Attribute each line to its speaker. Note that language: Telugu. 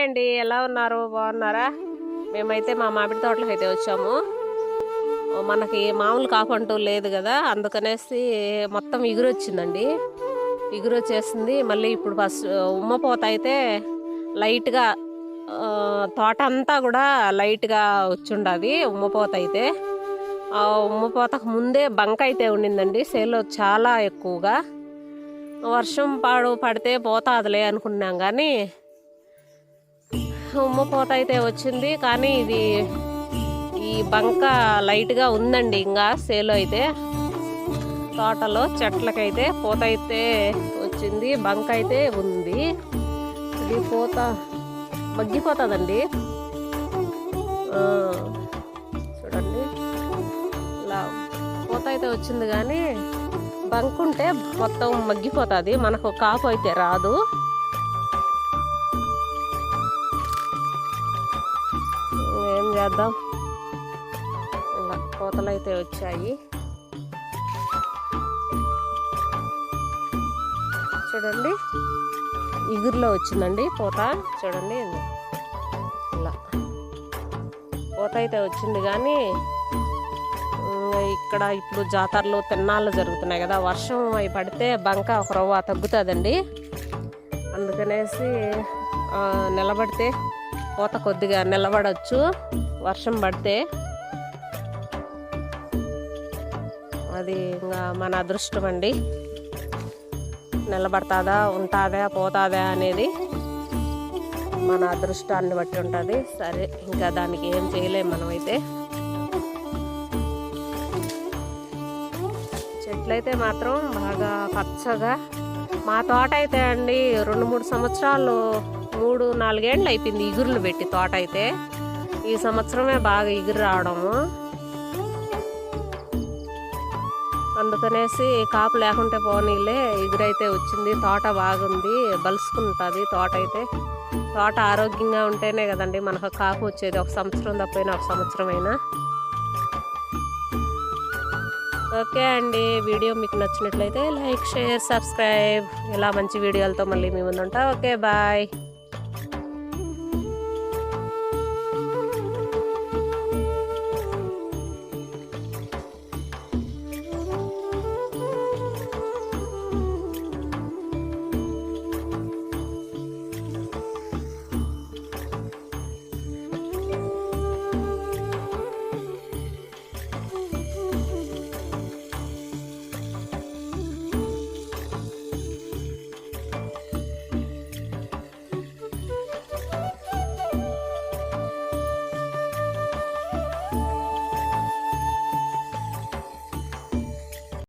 Speaker 1: హాయ్ అండి ఎలా ఉన్నారు? బాగున్నారా? మేమైతే మా మామిడి తోటలకు అయితే వచ్చాము. మనకి మామూలు కాపు అంటూ లేదు కదా అందుకనేసి మొత్తం ఇగురు వచ్చిందండి ఇగురు వచ్చేసింది మళ్ళీ ఇప్పుడు ఫస్ట్ ఉమ్మపోత అయితే లైట్గా తోట అంతా కూడా లైట్గా వచ్చిండది ఉమ్మపోత అయితే. ఉమ్మపోతకు ముందే బంక అయితే ఉండిందండి సేల్లో చాలా ఎక్కువగా. వర్షం పాడు పడితే పోతాదిలే అనుకున్నాం కానీ ఉమ్మపోత అయితే వచ్చింది కానీ ఇది ఈ బంక లైట్గా ఉందండి ఇంకా సేలో అయితే. తోటలో చెట్లకైతే పూత అయితే వచ్చింది బంక అయితే ఉంది. ఇది పూత మగ్గిపోతుందండి. చూడండి. ఇలా పూత అయితే వచ్చింది కానీ బంక్ ఉంటే మొత్తం మగ్గిపోతుంది మనకు కాపు అయితే రాదు. ఏం చేద్దాం. ఇలా కోతలు అయితే వచ్చాయి. చూడండి. ఇగురులో వచ్చిందండి పూత చూడండి. ఇలా పూత అయితే వచ్చింది కానీ ఇక్కడ ఇప్పుడు జాతరలు తిన్నాళ్ళు జరుగుతున్నాయి కదా. వర్షం అవి పడితే బంక ఒక రవ్వ తగ్గుతుందండి. అందుకనేసి నిలబడితే కోత కొద్దిగా నిలబడవచ్చు వర్షం పడితే అది ఇంకా మన అదృష్టం అండి. నిలబడతాదా ఉంటుందా పోతాదా అనేది మన అదృష్టాన్ని బట్టి ఉంటుంది. సరే ఇంకా దానికి ఏం చేయలేము మనమైతే. చెట్లయితే మాత్రం బాగా పచ్చగా మా తోట అయితే అండి రెండు మూడు సంవత్సరాలు మూడు నాలుగేండ్లు అయిపోయింది ఇగురులు పెట్టి తోట అయితే. ఈ సంవత్సరమే బాగా ఇగురు రావడము. అందుకనేసి కాపు లేకుంటే పోనీలే ఎగురైతే వచ్చింది తోట బాగుంది బలుసుకుంటుంది తోట అయితే. తోట ఆరోగ్యంగా ఉంటేనే కదండి మనకు కాపు వచ్చేది ఒక సంవత్సరం తప్పైనా ఒక సంవత్సరం అయినా ఓకే అండి. వీడియో మీకు నచ్చినట్లయితే లైక్ షేర్ సబ్స్క్రైబ్. ఇలా మంచి వీడియోలతో మళ్ళీ మీ ముందు ఉంటా ఓకే బాయ్.